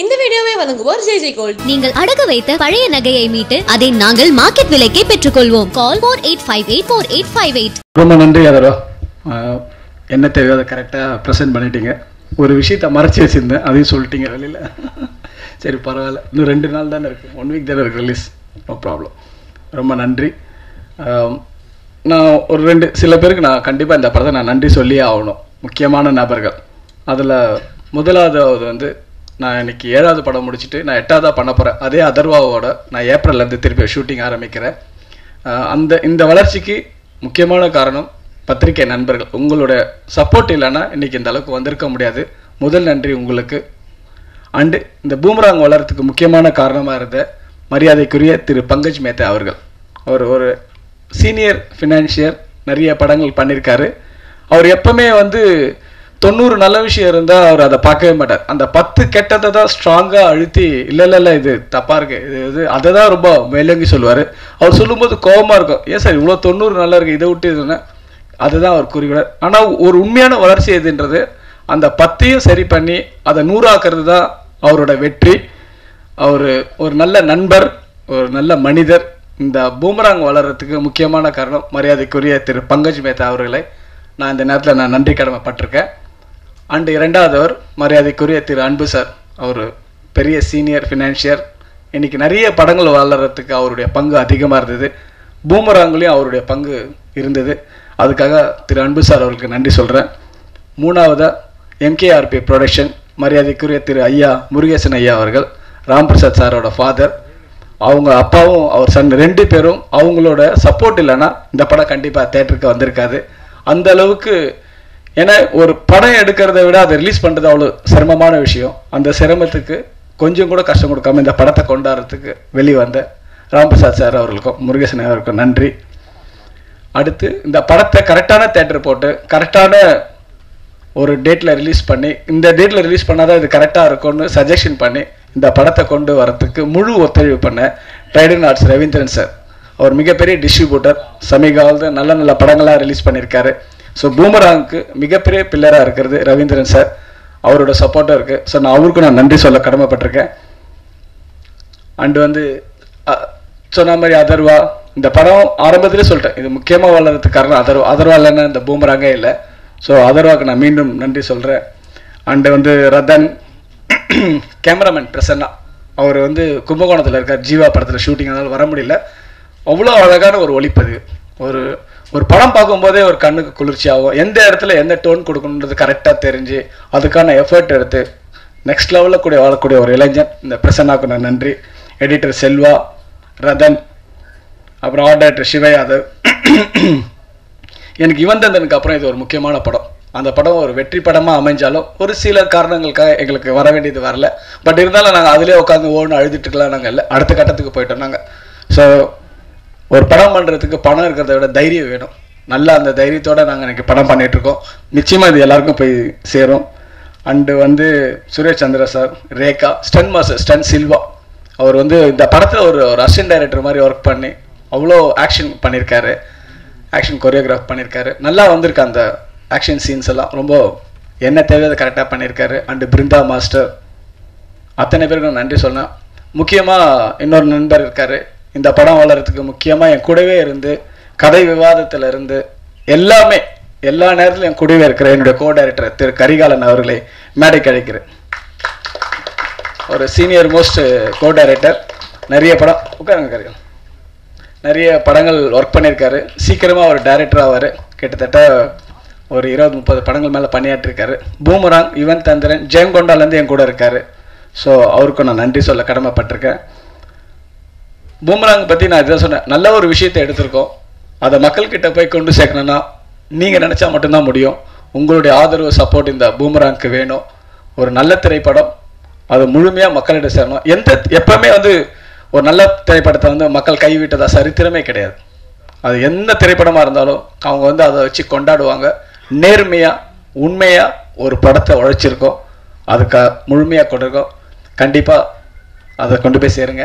இந்த வீடியோவை வழங்குவோர் ஜெய் ஜெய் கோல்ட். நீங்கள் அடகு வைத்த பழைய நகையை மீட்டு அதை நாங்கள் மார்க்கெட் விலைக்கே பெற்றுக்கொள்வோம். Call four eight five eight four eight five eight ரொம்ப நன்றி அதரோ என்ன தேவையோ அதை கரெக்டாக ப்ரெசென்ட் பண்ணிட்டீங்க. ஒரு விஷயத்த மறைச்சி வச்சுருந்தேன் அதையும் சொல்லிட்டீங்க வெளியில். சரி பரவாயில்ல. இன்னும் ரெண்டு நாள் தானே இருக்குது ஒன் வீக் தானே இருக்குது ரிலீஸ் நோ ப்ராப்ளம் ரொம்ப நன்றி. நான் ஒரு ரெண்டு சில பேருக்கு நான் கண்டிப்பாக இந்த படத்தை நான் நன்றி சொல்லியே ஆகணும். முக்கியமான நபர்கள். அதில் முதலாவது வந்து நான் இன்னைக்கு ஏழாவது படம் முடிச்சுட்டு நான் எட்டாவதாக பண்ண போகிறேன் அதே அதர்வாவோட நான் ஏப்ரல்லேருந்து திருப்பி ஷூட்டிங் ஆரம்பிக்கிறேன். அந்த இந்த வளர்ச்சிக்கு முக்கியமான காரணம் பத்திரிகை நண்பர்கள். உங்களோட சப்போர்ட் இல்லைன்னா இன்றைக்கி இந்த அளவுக்கு வந்திருக்க முடியாது. முதல் நன்றி உங்களுக்கு. அண்டு இந்த பூமராங் வளர்கிறதுக்கு முக்கியமான காரணமாக இருந்த மரியாதைக்குரிய திரு பங்கஜ் மேத்தா அவர்கள். அவர் ஒரு சீனியர் ஃபினான்ஷியர் நிறைய படங்கள் பண்ணியிருக்காரு அவர் எப்பவுமே வந்து தொண்ணூறு நல்ல விஷயம் இருந்தால் அவர் அதை பார்க்கவே மாட்டார். அந்த பத்து கெட்டதை தான் ஸ்ட்ராங்காக அழுத்தி இல்லை இல்லை இல்லை இது தப்பாக இருக்குது இது இது அதை தான் ரொம்ப மேலோங்கி சொல்லுவார். அவர் சொல்லும்போது கோபமாக இருக்கும். ஏன் சார் இவ்வளோ தொண்ணூறு நல்லா இருக்குது இதை விட்டு இதுன்னு அதுதான் அவர் கூறுகிறார் ஆனால் ஒரு உண்மையான வளர்ச்சி எதுன்றது அந்த பத்தையும் சரி பண்ணி அதை நூறாக்குறது தான் அவரோட வெற்றி. அவர் ஒரு நல்ல நண்பர் ஒரு நல்ல மனிதர். இந்த பூமராங் வளர்கிறதுக்கு முக்கியமான காரணம் மரியாதைக்குரிய திரு பங்கஜ் மேத்தா அவர்களை நான் இந்த நேரத்தில் நான் நன்றி கடமைப்பட்டிருக்கேன். அண்டு இரண்டாவதவர் மரியாதைக்குரிய திரு அன்பு சார் அவர் பெரிய சீனியர் ஃபினான்ஷியர் இன்னைக்கு நிறைய படங்கள் வளர்றதுக்கு அவருடைய பங்கு அதிகமாக இருந்தது. பூமராங்குலேயும் அவருடைய பங்கு இருந்தது. அதுக்காக திரு அன்பு சார் அவருக்கு நன்றி சொல்கிறேன் மூணாவதாக எம்கேஆர்பி ப்ரொடக்ஷன் மரியாதைக்குரிய திரு ஐயா முருகேசன் ஐயா அவர்கள் ராம்பிரசாத் சாரோட ஃபாதர் அவங்க அப்பாவும் அவர் சன் ரெண்டு பேரும் அவங்களோட சப்போர்ட் இல்லைன்னா இந்த படம் கண்டிப்பாக தேட்டருக்கு வந்திருக்காது. அந்த அளவுக்கு ஏன்னா ஒரு படம் எடுக்கிறத விட அதை ரிலீஸ் பண்ணுறது அவ்வளோ சிரமமான விஷயம். அந்த சிரமத்துக்கு கொஞ்சம் கூட கஷ்டம் கொடுக்காம இந்த படத்தை கொண்டாடுறதுக்கு வெளிவந்த ராம்பிரசாத் சார் அவர்களுக்கும் முருகேசன் அவருக்கும் நன்றி. அடுத்து இந்த படத்தை கரெக்டான தேட்டர் போட்டு கரெக்டான ஒரு டேட்டில் ரிலீஸ் பண்ணி இந்த டேட்டில் ரிலீஸ் பண்ணாதான் இது கரெக்டாக இருக்கும்னு சஜஷன் பண்ணி இந்த படத்தை கொண்டு வரத்துக்கு முழு ஒத்துழைப்பு பண்ண ட்ரைடன் ஆர்ட்ஸ் ரவீந்திரன் சார் அவர் மிகப்பெரிய டிஸ்ட்ரிபியூட்டர் சமீகாலத்தில் நல்ல நல்ல படங்களாக ரிலீஸ் பண்ணியிருக்காரு. ஸோ பூமராங்க்கு மிகப்பெரிய பில்லராக இருக்கிறது ரவீந்திரன் சார். அவரோட சப்போர்ட்டும் இருக்குது ஸோ நான் அவருக்கும் நான் நன்றி சொல்ல கடமைப்பட்டிருக்கேன். அண்டு வந்து சொன்ன மாதிரி அதர்வா இந்த படம் ஆரம்பத்திலே சொல்லிட்டேன். இது முக்கியமாக வளர்றதுக்கு காரணம் அதர்வா. அதர்வா இல்லைன்னா இந்த பூமராங்கே இல்லை. ஸோ அதர்வாக்கு நான் மீண்டும் நன்றி சொல்கிறேன் அண்டு வந்து ரதன் கேமராமேன் பிரசன்னா. அவர் வந்து கும்பகோணத்தில் இருக்கார். ஜீவா படத்தில் ஷூட்டிங் அதனால் வர முடியல. அவ்வளோ அழகான ஒரு ஒளிப்பதிவு. ஒரு ஒரு படம் பார்க்கும்போதே ஒரு கண்ணுக்கு குளிர்ச்சியாகும். எந்த இடத்துல எந்த டோன் கொடுக்கணுன்றது கரெக்டாக தெரிஞ்சு அதுக்கான எஃபர்ட் எடுத்து நெக்ஸ்ட் லெவலில் கூட வாழக்கூடிய ஒரு இளைஞன் இந்த பிரசன்னாக்கு நான் நன்றி. எடிட்டர் செல்வா ரதன் அப்புறம் ஆர்ட் டைரக்டர் சிவ யாதவ். எனக்கு இவன் தந்தனுக்கு அப்புறம் இது ஒரு முக்கியமான படம். அந்த படம் ஒரு வெற்றி படமாக அமைஞ்சாலும் ஒரு சில காரணங்களுக்காக எங்களுக்கு வர வேண்டியது வரல. பட் இருந்தாலும் நாங்கள் அதிலே உட்காந்து ஓடுன்னு அழுதுட்டுக்கலாம் நாங்கள் இல்லை. அடுத்த கட்டத்துக்கு போயிட்டோம் நாங்கள் ஸோ ஒரு படம் பண்ணுறதுக்கு பணம் இருக்கிறத விட தைரியம் வேணும். நல்லா அந்த தைரியத்தோடு நாங்கள் இன்னைக்கு படம் பண்ணிகிட்ருக்கோம் நிச்சயமாக இது எல்லாருக்கும் போய் சேரும். அண்டு வந்து Suresh Chandra sir Rekha stunt master Stunt Silva. அவர் வந்து இந்த படத்தில் ஒரு ஒரு அசிஸ்டன்ட் டைரக்டர் மாதிரி ஒர்க் பண்ணி அவ்வளோ ஆக்ஷன் பண்ணியிருக்காரு ஆக்ஷன் கொரியோகிராஃப் பண்ணியிருக்காரு நல்லா வந்திருக்கு அந்த ஆக்ஷன் சீன்ஸ் எல்லாம். ரொம்ப என்ன தேவையோ அதை கரெக்டாக பண்ணியிருக்காரு அண்டு பிருந்தா மாஸ்டர். அத்தனை பேருக்கும் நன்றி சொன்னேன் முக்கியமாக இன்னொரு நண்பர் இருக்காரு. இந்த படம் வளர்றதுக்கு முக்கியமாக என் கூடவே இருந்து கதை விவாதத்தில் இருந்து எல்லாமே எல்லா நேரத்திலும் என் கூடவே இருக்கிற என்னுடைய கோ டைரக்டர் திரு கரிகாலன் அவர்களை மேடைக்கு அழைக்கிறேன். ஒரு சீனியர் மோஸ்ட் கோ டைரக்டர் நிறைய படம் உட்காருங்க கரிகாலன். நிறைய படங்கள் ஒர்க் பண்ணியிருக்காரு. சீக்கிரமாக அவர் டைரக்டர் ஆவார். கிட்டத்தட்ட ஒரு இருபது முப்பது படங்கள் மேலே பணியாற்றிருக்காரு. பூமராங் யுவன் தந்திரன் ஜெயங்கொண்டாலேருந்து என் கூட இருக்காரு. ஸோ அவருக்கும் நான் நன்றி சொல்ல கடமைப்பட்டிருக்கேன். பூமராங் பற்றி நான் இதான் சொன்னேன். நல்ல ஒரு விஷயத்தை எடுத்திருக்கோம். அதை மக்கள்கிட்ட போய் கொண்டு சேர்க்கணும்னா நீங்கள் நினச்சா மட்டும்தான் முடியும். உங்களுடைய ஆதரவு சப்போர்ட் இந்த பூமராங்க்கு வேணும். ஒரு நல்ல திரைப்படம். அது முழுமையாக மக்களிடம் சேரணும். எந்த எப்பவுமே வந்து ஒரு நல்ல திரைப்படத்தை வந்து மக்கள் கைவிட்டதா சரித்திரமே கிடையாது. அது எந்த திரைப்படமாக இருந்தாலும் அவங்க வந்து அதை வச்சு கொண்டாடுவாங்க. நேர்மையாக உண்மையாக ஒரு படத்தை உழைச்சிருக்கோம். அதுக்கு முழுமையாக கொண்டிருக்கோம். கண்டிப்பாக அதை கொண்டு போய் சேருங்க.